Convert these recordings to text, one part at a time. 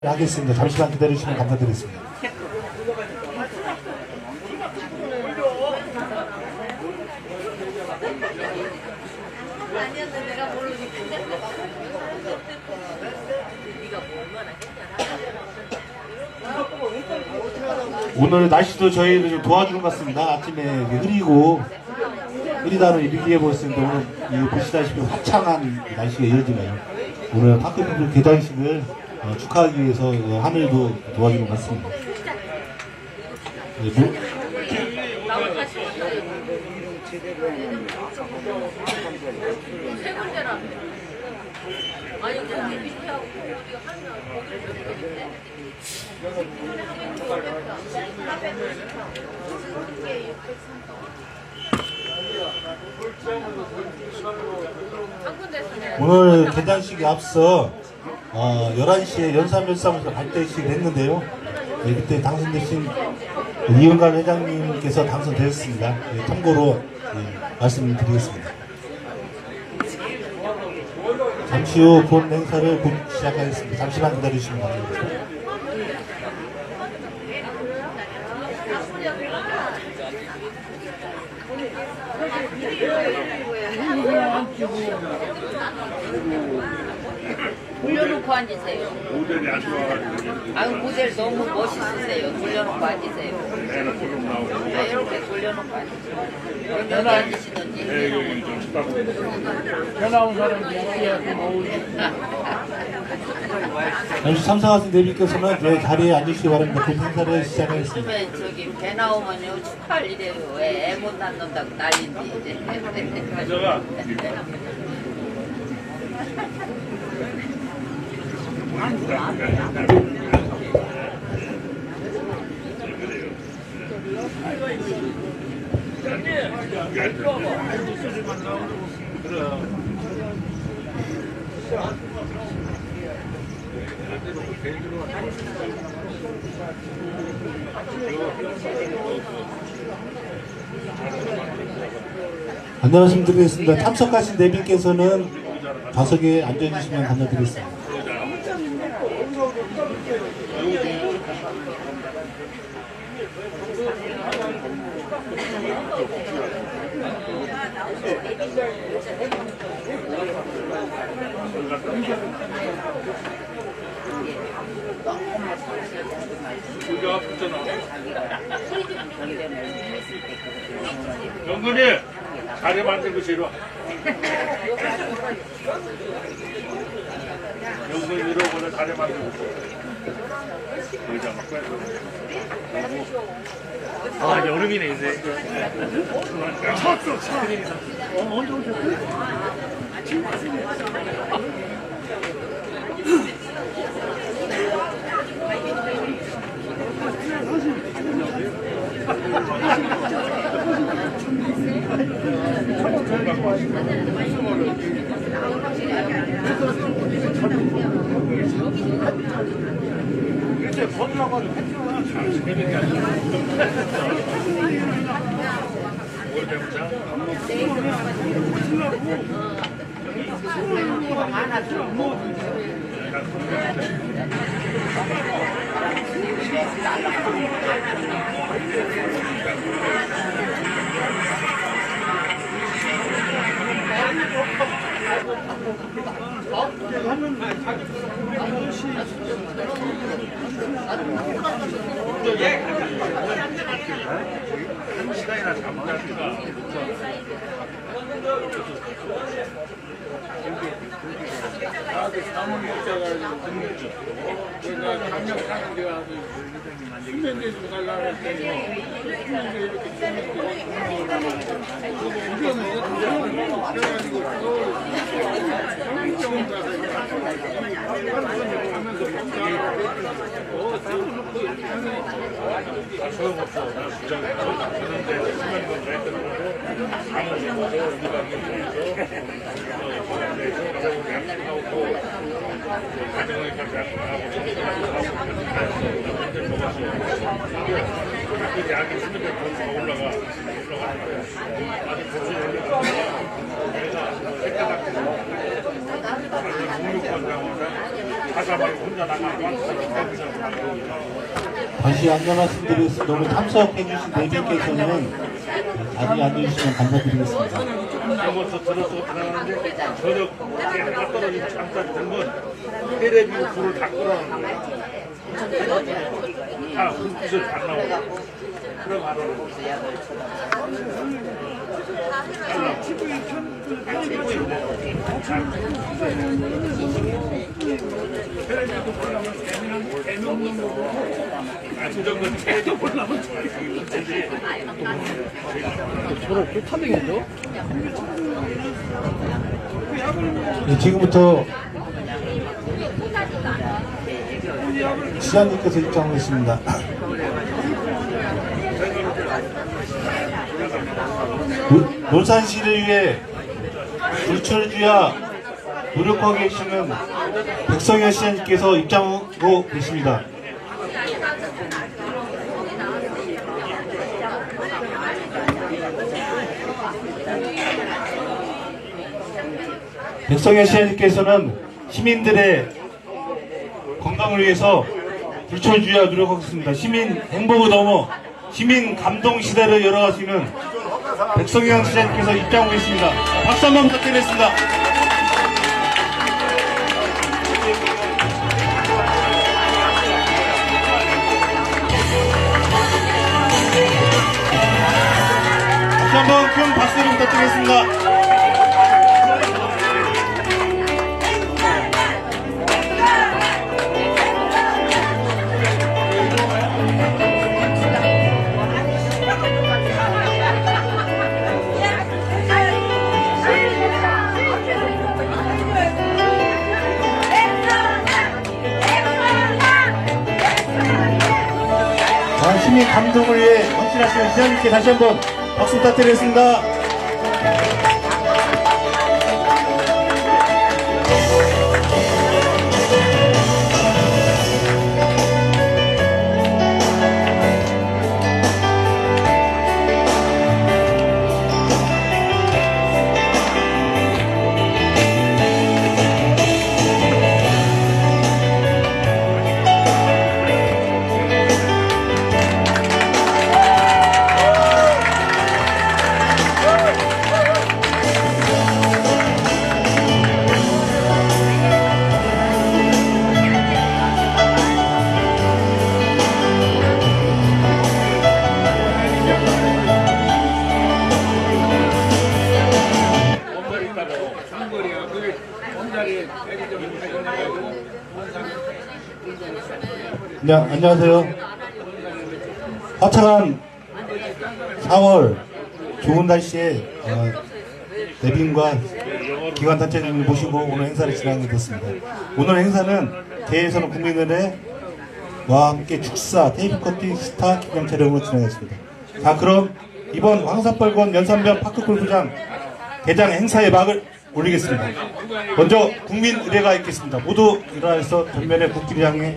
하겠습니다. 잠시만 기다리시면 감사드리겠습니다. 오늘 날씨도 저희를 좀 도와주는 것 같습니다. 아침에 흐리고 흐리다는 이렇게 보였습니다. 오늘 이 보시다시피 화창한 날씨가 이어지네요. 오늘 파크피플 개장식을 어, 축하하기 위해서 어, 하늘도 도와주는 것 같습니다. 네, 뭐, 오늘 개장식에 앞서 어, 11시에 연삼연사무소 발대식을 했는데요. 네, 그때 당선되신 이은관 회장님께서 당선되었습니다. 네, 참고로 네, 말씀드리겠습니다. 잠시 후 본 행사를 곧 시작하겠습니다. 잠시만 기다리시면 됩니다. 돌려놓고 앉으세요. 모델이 안 좋아가지고 아유 모델 너무 멋있으세요. 돌려놓고 앉으세요. 애는 조금 나오고 아, 이렇게 돌려놓고 앉으세요. 그럼 여기 앉으시든지. 여기 좀 식당 변화온 사람이 여기에 모으지. 잠시 참석하신 대비께서는 네, 자리에 앉으시기 바랍니다. 곧 행사를 시작하겠습니다. 요즘에 저기 배 나오면요 축하할 일이에요. 왜 애 못 낳는다고 난리인지 이제. 제가 안내 말씀드리겠습니다. 참석하신 대비께서는 좌석에 앉아주시면 감사드리겠습니다. 영근이 자리 만들고 제로 와. 영근이 이러고는 자리 만들고 의자 막 빼서 아, 여름이네, 이제. 이제 버리라고 하는 패키오가 재밌게 하죠. 뭘 배우자? 뭐 시간이나 잡으니까 나도 사무실자가 등록죠. 데 가서 수면제 좀 달라고 했더니 수면제 이렇게 주는데 그거 우려는 그래가지고 또 정신병원 가서 먹었어. 그 약이 수면 더 올라가 올라가. 아니 거기 올라가. 내가 색깔 같은 거. 목욕 건강하다. 가자 말고 혼자 나가 다시 안내 말씀드리겠습니다. 오늘 참석해주신 내빈께서는 자리에 앉아주시면 감사드리겠습니다. 한번더 들어서 들어가는데 저녁 해가 떨어지고 잠깐 된건 테레비 불을 다 끄라는 거야 다 불빛을 다 나오고 그럼 안 안정 네, 지금부터 시장님께서 입장하겠습니다. 노- 논산시를 위해 불철주야 노력하고 계시는 백성현 시장님께서 입장하고 계십니다. 백성현 시장님께서는 시민들의 건강을 위해서 불철주야 노력하겠습니다. 시민 행복을 넘어 시민 감동 시대를 열어갈 수 있는 백성현 시장님께서 입장하고 있습니다. 박수 한 번 부탁드리겠습니다. 다시 한번 큰 박수를 부탁드리겠습니다. 감동을 위해 헌신하시는 시장님께 다시 한번 박수 부탁드리겠습니다. 네, 안녕하세요. 화창한 4월 좋은 날씨에 어, 내빈과 기관단체장을 모시고 오늘 행사를 진행하게 됐습니다. 오늘 행사는 대해서는 국민은행와 함께 축사, 테이프커팅, 스타 기념 촬영으로 진행했습니다. 자 그럼 이번 황사벌건 연산변 파크골프장 개장 행사의 막을 올리겠습니다. 먼저 국민의례가 있겠습니다. 모두 일어나서 전면에 국기장에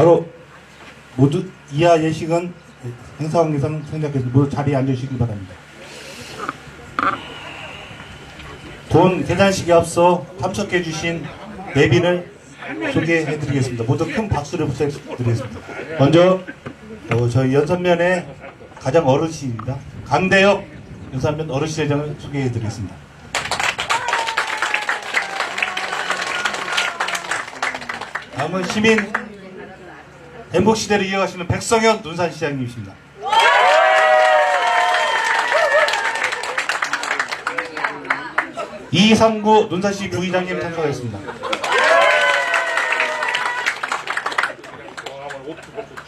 바로 모두 이하 예식은 행사 관계상 생략해서 모두 자리에 앉으시기 바랍니다. 본 계단식에 앞서 참석해 주신 내빈을 소개해 드리겠습니다. 모두 큰 박수를 부탁드리겠습니다. 먼저 어, 저희 연산면의 가장 어르신입니다. 강대혁 연산면 어르신 회장을 소개해 드리겠습니다. 다음은 시민 행복 시대를 이어가시는 백성현 논산 시장님이십니다. 이상구 논산시 부의장님 참석하겠습니다.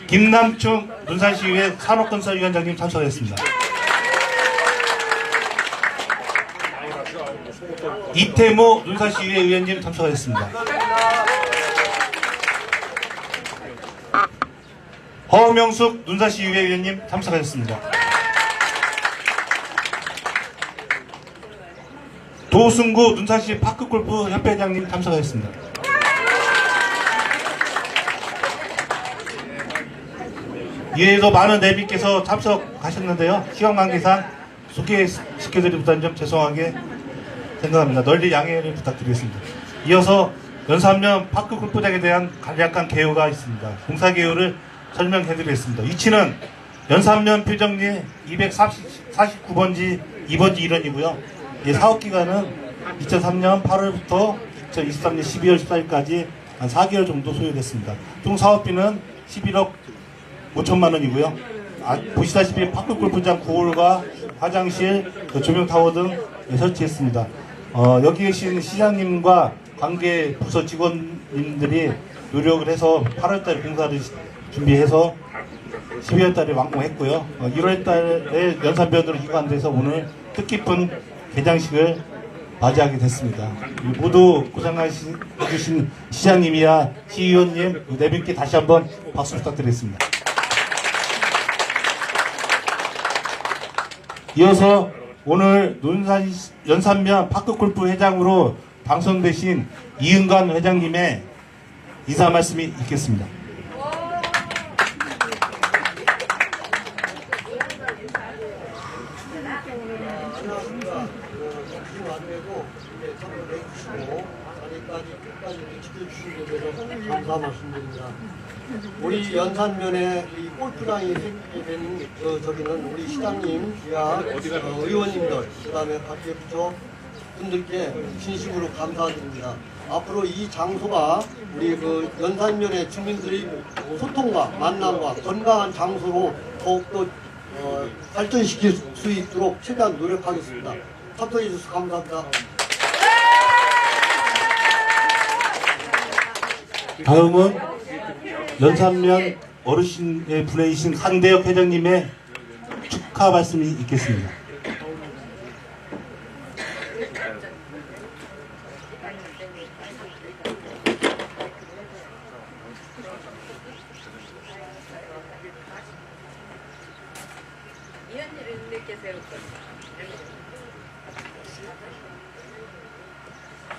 김남충 눈산시의회 산업건설위원장님 참석하셨습니다. 이태모 눈산시의회 의원님 참석하셨습니다. 허명숙 눈산시의회 의원님 참석하셨습니다. 도승구 눈산시 파크골프 협회장님 참석하셨습니다. 이외에도 많은 내비께서 참석하셨는데요. 시간 관계상 소개시켜드리기보다는 좀 죄송하게 생각합니다. 널리 양해를 부탁드리겠습니다. 이어서 연산면 파크 골프장에 대한 간략한 개요가 있습니다. 공사 개요를 설명해드리겠습니다. 위치는 연산면 표정리 249번지 2번지 1원이고요. 이 사업 기간은 2003년 8월부터 2023년 12월 14일까지 한 4개월 정도 소요됐습니다. 총 사업비는 11억 5천만 원이고요. 아, 보시다시피 파크 골프장 9홀과 화장실, 그 조명 타워 등 설치했습니다. 어, 여기 계신 시장님과 관계 부서 직원님들이 노력을 해서 8월달에 공사를 시- 준비해서 12월 달에 완공했고요. 어, 1월 달에 연산변으로 이관돼서 오늘 뜻깊은 개장식을 맞이하게 됐습니다. 이 모두 고생하신 시장님이야 시의원님 네 분께 다시 한번 박수 부탁드리겠습니다. 이어서 오늘 논산 연산면 파크골프 회장으로 당선되신 이은관 회장님의 인사 말씀이 있겠습니다. 안되고 선을 해주시고 자리까지 끝까지 지켜 것에 대해서 감사 말씀드립니다. 우리 연산면에 이 골프장이 생기게 된 어, 저기는 우리 시장님이야 어, 의원님들 그 다음에 각계 부처 분들께 진심으로 감사드립니다. 앞으로 이 장소가 우리 그 연산면의 주민들이 소통과 만남과 건강한 장소로 더욱더 어, 발전시킬 수 있도록 최대한 노력하겠습니다. 참석해 주셔서 감사합니다. 다음은 연산면 어르신의 분이신 한대혁 회장님의 축하 말씀이 있겠습니다.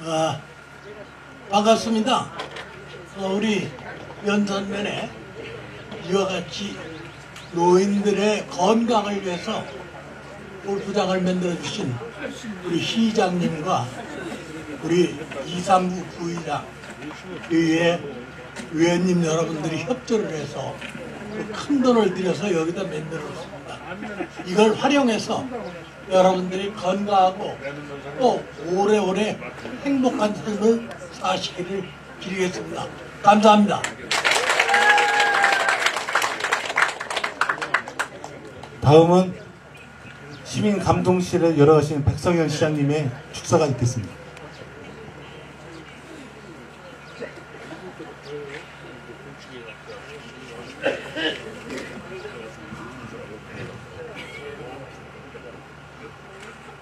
아, 반갑습니다. 어, 우리 연산면에 이와 같이 노인들의 건강을 위해서 골프장을 만들어 주신 우리 시장님과 우리 이상구 부의장 의회 의원님 여러분들이 협조를 해서 그큰 돈을 들여서 여기다 만들었습니다. 이걸 활용해서 여러분들이 건강하고 또 오래오래 행복한 삶을 사시기를 기리겠습니다. 감사합니다. 다음은 시민 감동실을 열어가신 백성현 시장님의 축사가 있겠습니다.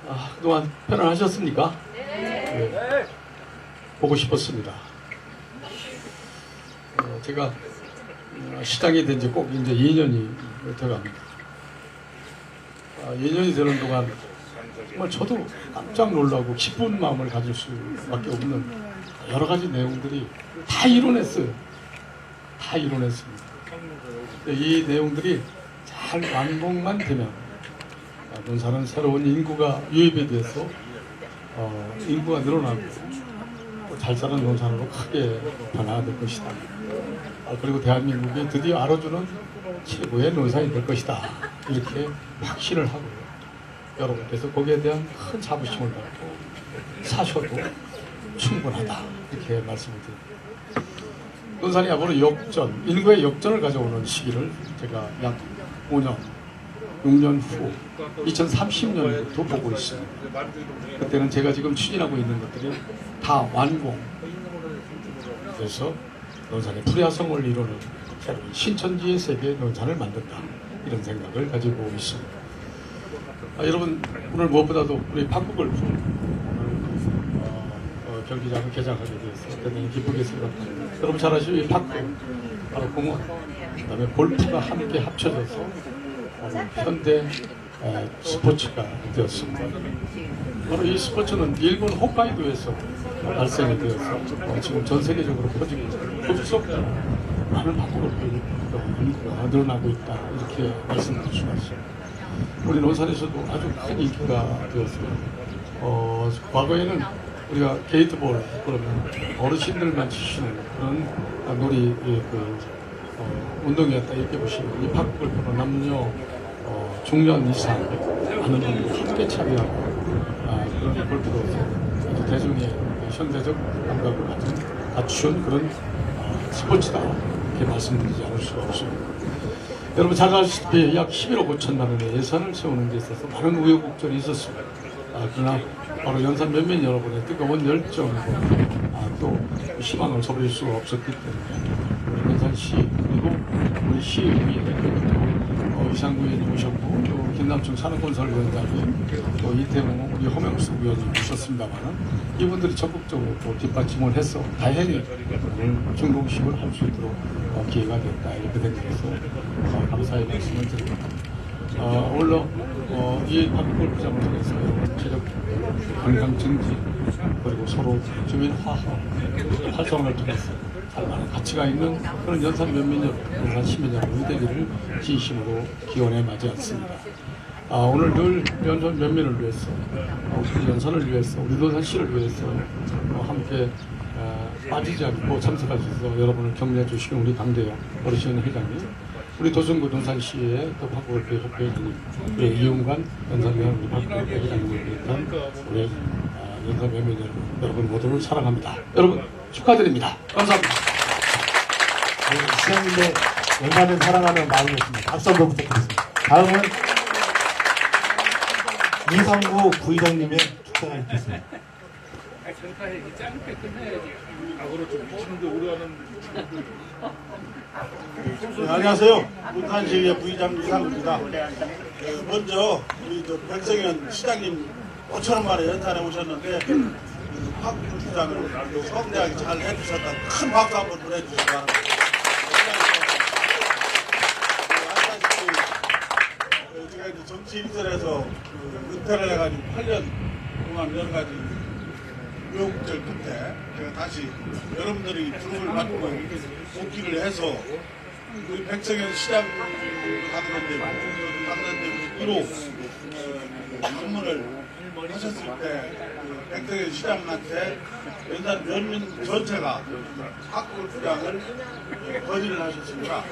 아, 그동안 편안하셨습니까? 네. 보고 싶었습니다. 어, 제가 어, 시장이 된 지 꼭 이제 2년이 돼갑니다. 아, 2년이 되는 동안 정말 저도 깜짝 놀라고 기쁜 마음을 가질 수밖에 없는 여러 가지 내용들이 다 이뤄냈어요. 다 이뤄냈습니다. 이 내용들이 잘 완공만 되면 아, 논산은 새로운 인구가 유입에 대해서 어, 인구가 늘어나고 또잘 사는 논산으로 크게 변화가 될 것이다. 아, 그리고 대한민국이 드디어 알아주는 최고의 논산이 될 것이다. 이렇게 확신을 하고 여러분께서 거기에 대한 큰 자부심을 갖고 사셔도 충분하다. 이렇게 말씀을 드립니다. 논산이 앞으로 역전, 인구의 역전을 가져오는 시기를 제가 약 5년 6년 후 2030년부터 보고 있습니다. 그때는 제가 지금 추진하고 있는 것들이 다 완공. 그래서 논산의 프리아성을 이루는 새로운 신천지의 세계 논산을 만든다 이런 생각을 가지고 있습니다. 아, 여러분 오늘 무엇보다도 우리 팝국을 어, 어, 경기장을 개장하게 되어서 대단히 기쁘게 생각합니다. 여러분 잘 아시죠? 이 팝국 바로 공원 그 다음에 골프가 함께 합쳐져서 어, 현대 에, 스포츠가 되었습니다. 바로 이 스포츠는 일본 홋카이도에서 발생이 되어서 어, 지금 전 세계적으로 퍼지고 있습니다. 급속도로 많은 바꾸고 인구가 늘어나고 있다 이렇게 말씀드릴 수가 있습니다. 우리 논산에서도 아주 큰 인기가 되었어요. 어, 과거에는 우리가 게이트볼 그러면 어르신들만 치시는 그런 놀이 예, 그 어, 운동이었다 이렇게 보시면 이 팝골프는 남녀 어, 중년 이상 많은 분들이 함께 참여하고 아, 그런 아주 대중의 현대적 감각을 가진 갖춘 그런 어, 스포츠다 이렇게 말씀드리지 않을 수가 없습니다. 여러분 잘 아시다시피 약 11억 5천만 원의 예산을 세우는 데 있어서 많은 우여곡절이 있었습니다. 아, 그러나 바로 연산 면면 여러분의 뜨거운 열정과 아, 또 희망을 소리일 수가 없었기 때문에 우리 연산시 그리고 우리 시의회 또 어, 이상구 의원님 오셨고 또 김남충 산업건설위원장님 또 이태웅 우리 허명수 의원님 오셨습니다만은 이분들이 적극적으로 또 뒷받침을 해서 다행히 중공식을 할 수 있도록 어, 기회가 됐다 이렇게 된 것에서 어, 감사의 말씀을 드립니다. 어, 오늘로 어, 이 박골프장을 통해서 체력 건강 증진 그리고 서로 주민 화합 활성화를 통해서 살만한 가치가 있는 그런 연산 면민역 연산 시민역 의대기를 진심으로 기원해 맞이 않습니다. 아, 오늘 늘 연산 면민을 위해서 어, 우리 연산을 위해서 우리 논산시를 위해서 어, 함께 어, 빠지지 않고 참석하셔서 여러분을 격려해 주시는 우리 강대영 어르신 회장님 우리 도순구 논산시의 또 박골프 협회 회장님 우리 이용관 연산면 우리 박골프 회장님을 비롯한 우리 아, 연산 면민 여러분 여러분 모두를 사랑합니다. 여러분 축하드립니다. 감사합니다. 네, 시장님의 연산을 사랑하는 마음이었습니다. 박수 한번 부탁드리겠습니다. 다음은 이성구 부의장님의 축사가 있겠습니다. 네, 안녕하세요. 문탄시의 부의장 이상구입니다. 그 먼저 우리 저 백성현 시장님 5천원 만에 연탄에 오셨는데 그 학부장을 성대하게 잘 해주셨다. 큰 박수 한번 보내주시기 바랍니다. 아시다시피 일선에서 그 은퇴를 해가지고 8년 동안 여러 가지 우여곡절 끝에 제가 다시 여러분들이 부름을 받고 복귀를 해서 우리 백성현 시장 갔는데 갔는데 1호 방문을 하셨을 때그 백성현 시장한테 연산 면민 전체가 학골 부장을 거절을 하셨습니다.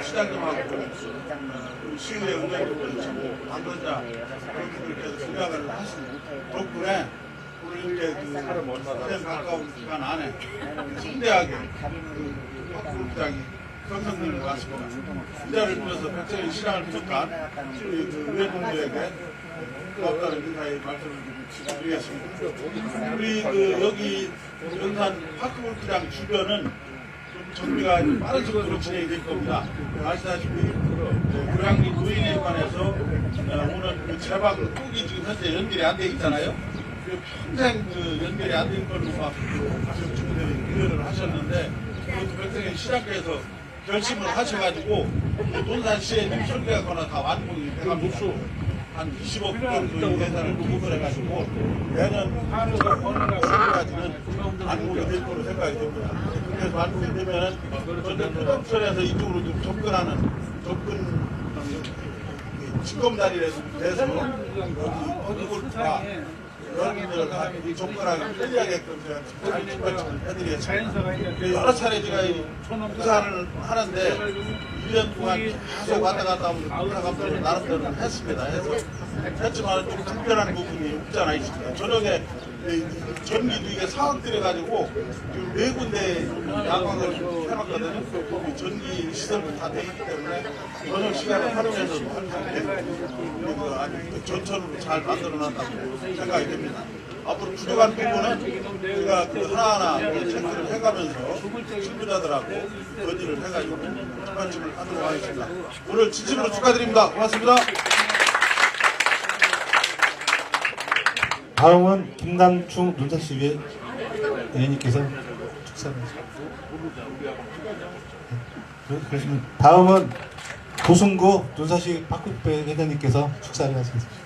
시장님하고 그 시의회 의원도 그렇고 당선자 그분들께서 생각을 하신 덕분에 오늘 이렇게 그 1년 가까운 기간 안에 성대하게 그 학부장이 선생님을 왔습니다. 이 자리를 빌어서 백성현 시장을 우리 그 의원님들에게 고맙다는 인사의 말씀을 드리겠습니다. 우리 그 여기 연산 파크골프장 주변은 좀 정비가 좀 빠른 속도로 진행이 될 겁니다. 아시다시피 그 고양리 노인에 관해서 어, 오늘 그 제박 쪽이 지금 현재 연결이 안 돼 있잖아요. 그 평생 그 연결이 안 된 걸로 막 지금 주민들이 의뢰를 하셨는데 그것도 백성현 시장께서 결심을 하셔가지고 논산시에 지금 설계하거나 다 완공이 돼갑니다. 한 20억 정도 예산을 투입해가지고 내년 8월까지는 완공이 될 거로 생각이 됩니다. 그래서 완공이 되면은 저는 끝없선에서 이쪽으로 좀 접근하는 접근 직검다리에서 돼서 여기 어디골프가 여러분들 다 접근하기 편리하게끔 제가 해드리겠습니다. 여러 차례 제가 이 부산을 하는데 1년 동안 계속 왔다 갔다 하면 부산감독을 나름대로 했습니다. 해서 했지만 좀 불편한 부분이 없잖아 있습니다. 저녁에 이 전기도 이게 사각 들여가지고 지금 네 군데 야광을 해놨거든요. 이 전기 시설도 다돼 있기 때문에 저녁 시간을 활용해서 있게 그래서 아주 전천으로 잘 만들어 놨다고 생각이 됩니다. 앞으로 부족한 부분은 우리가 그 하나하나 체크를 해가면서 신부자들하고 건의를 해가지고 뒷받침을 하도록 하겠습니다. 오늘 진심으로 축하드립니다. 고맙습니다. 다음은 김남충 위원님께서 축사를 하십니다. 네, 그러시면 다음은 도승구 논사시 박국배 회장님께서 축사를 하시겠습니다.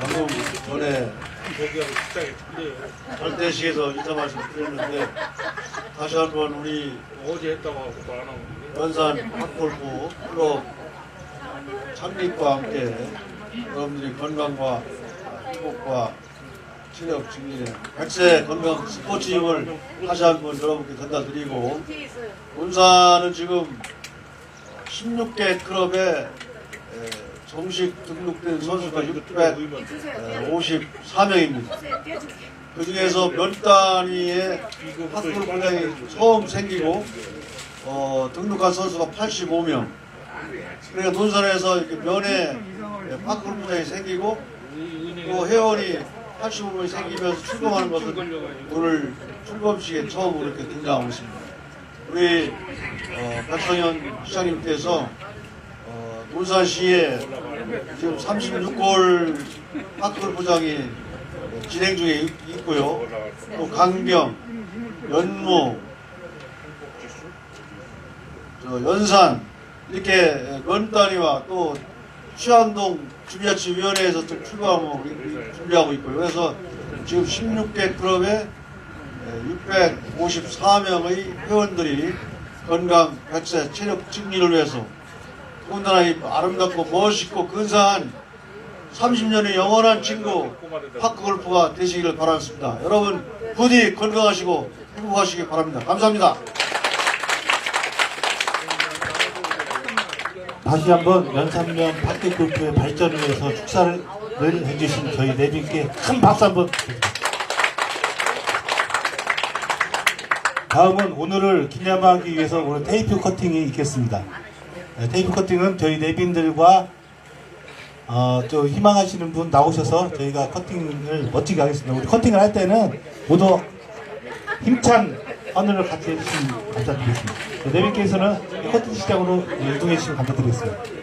방금 전에 발대식에서 인사 말씀 드렸는데 다시 한번 우리 어제 했다고 하고 또안 하고 연산 탁골프 클럽 창립과 함께 여러분들이 건강과 행복과 체력 증진에 백세 건강 스포츠 힘을 다시 한번 여러분께 전달드리고 본사는 지금 16개 클럽에 에, 정식 등록된 선수가 654명입니다. 그 중에서 면 단위의 학골 분량이 처음 생기고 어, 등록한 선수가 85명. 그러니까 논산에서 이렇게 면에 파크로 분량이 생기고 또 회원이 85명이 생기면서 출범하는 것은 오늘 출범식에 처음으로 이렇게 등장하고 있습니다. 우리 어, 박성현 시장님께서 어, 논산시에 지금 36골 파크로 부장이 진행 중에 있- 있고요. 또 강경, 연무, 저 연산 이렇게 면 단위와 또 취안동 주비자치위원회에서 우리 준비하고 있고요. 그래서 지금 16개 클럽에 654명의 회원들이 건강, 백세, 체력 증진을 위해서 더군다나 이 아름답고 멋있고 근사한 30년의 영원한 친구 파크골프가 되시기를 바라겠습니다. 여러분 부디 건강하시고 행복하시기 바랍니다. 감사합니다. 다시 한번 연산면 파크 골프의 발전을 위해서 축사를 해주신 저희 네 분께 큰 박수 한번 드립니다. 다음은 오늘을 기념하기 위해서 오늘 테이프 커팅이 있겠습니다. 네, 테이프 커팅은 저희 내빈들과 어, 또 희망하시는 분 나오셔서 저희가 커팅을 멋지게 하겠습니다. 우리 커팅을 할 때는 모두 힘찬 하늘을 같이 해주시면 감사드리겠습니다. 네, 내빈께서는 커팅 시장으로 이동해 주시면 감사드리겠습니다.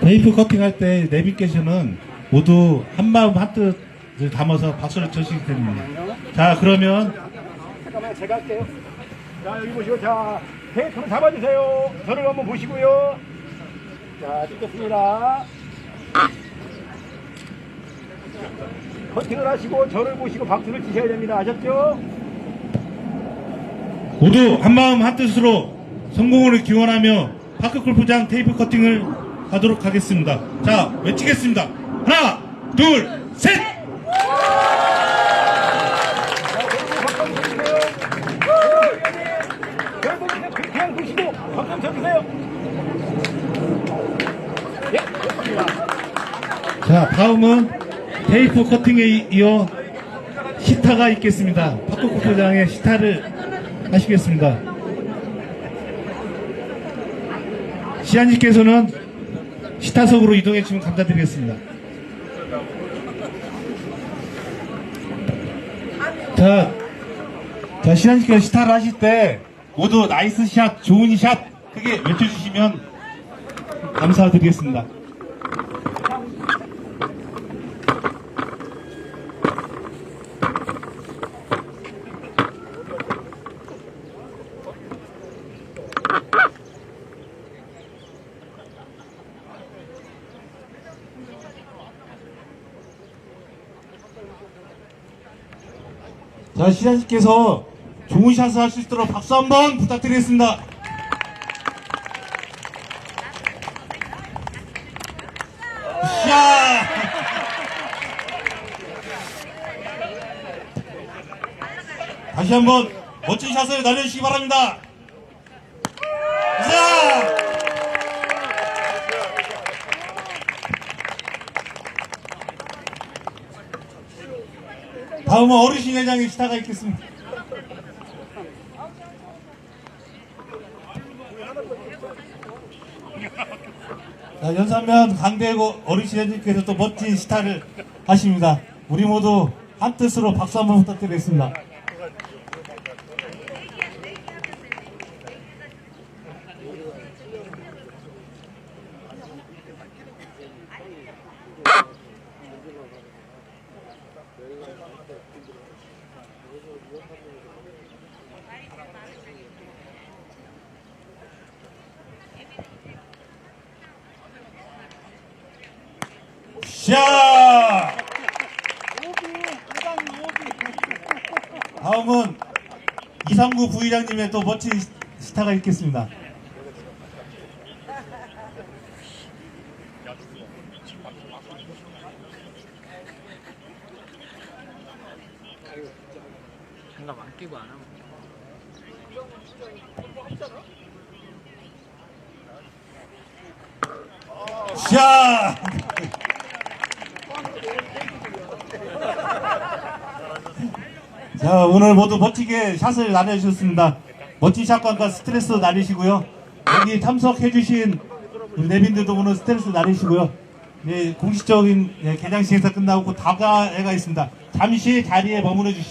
테이프 커팅할 때 내비게이션은 모두 한마음 한뜻을 담아서 박수를 쳐주시기 때문에 자 그러면 잠깐만 제가 할게요. 자 여기 보시고 자 테이프를 잡아주세요. 저를 한번 보시고요. 자 찍겠습니다. 커팅을 하시고 저를 보시고 박수를 치셔야 됩니다. 아셨죠? 모두 한마음 한뜻으로 성공을 기원하며 파크 골프장 테이프 커팅을 하도록 하겠습니다 자 외치겠습니다 하나. 예, 좋습니다. 자 다음은 테이프 커팅에 이- 이어 시타가 있겠습니다 파크 골프장의 시타를 하시겠습니다 시안님께서는 시타석으로 이동해 주시면 감사드리겠습니다. 자, 자 시안님께서 시타를 하실 때 모두 나이스 샷, 좋은 샷 크게 외쳐주시면 감사드리겠습니다 자, 시장님께서 좋은 샷을 할 수 있도록 박수 한번 부탁드리겠습니다. 샷! 다시 한번 멋진 샷을 날려주시기 바랍니다. 자! 다음은 어르신 회장의 시타가 있겠습니다. 자, 연산면 강대고 어르신 회장님께서 또 멋진 시타를 하십니다. 우리 모두 한 뜻으로 박수 한번 부탁드리겠습니다. 샤! 다음은 이상구 부의장님의 또 멋진 스타가 있겠습니다. 샤! 자, 오늘 모두 멋지게 샷을 나눠주셨습니다. 멋진 샷관과 스트레스 나누시고요. 여기 참석해주신 우리 내빈들도 오늘 스트레스 나누시고요. 네, 공식적인 네, 개장식 행사 끝나고 다가해가 있습니다. 잠시 자리에 머무르 주시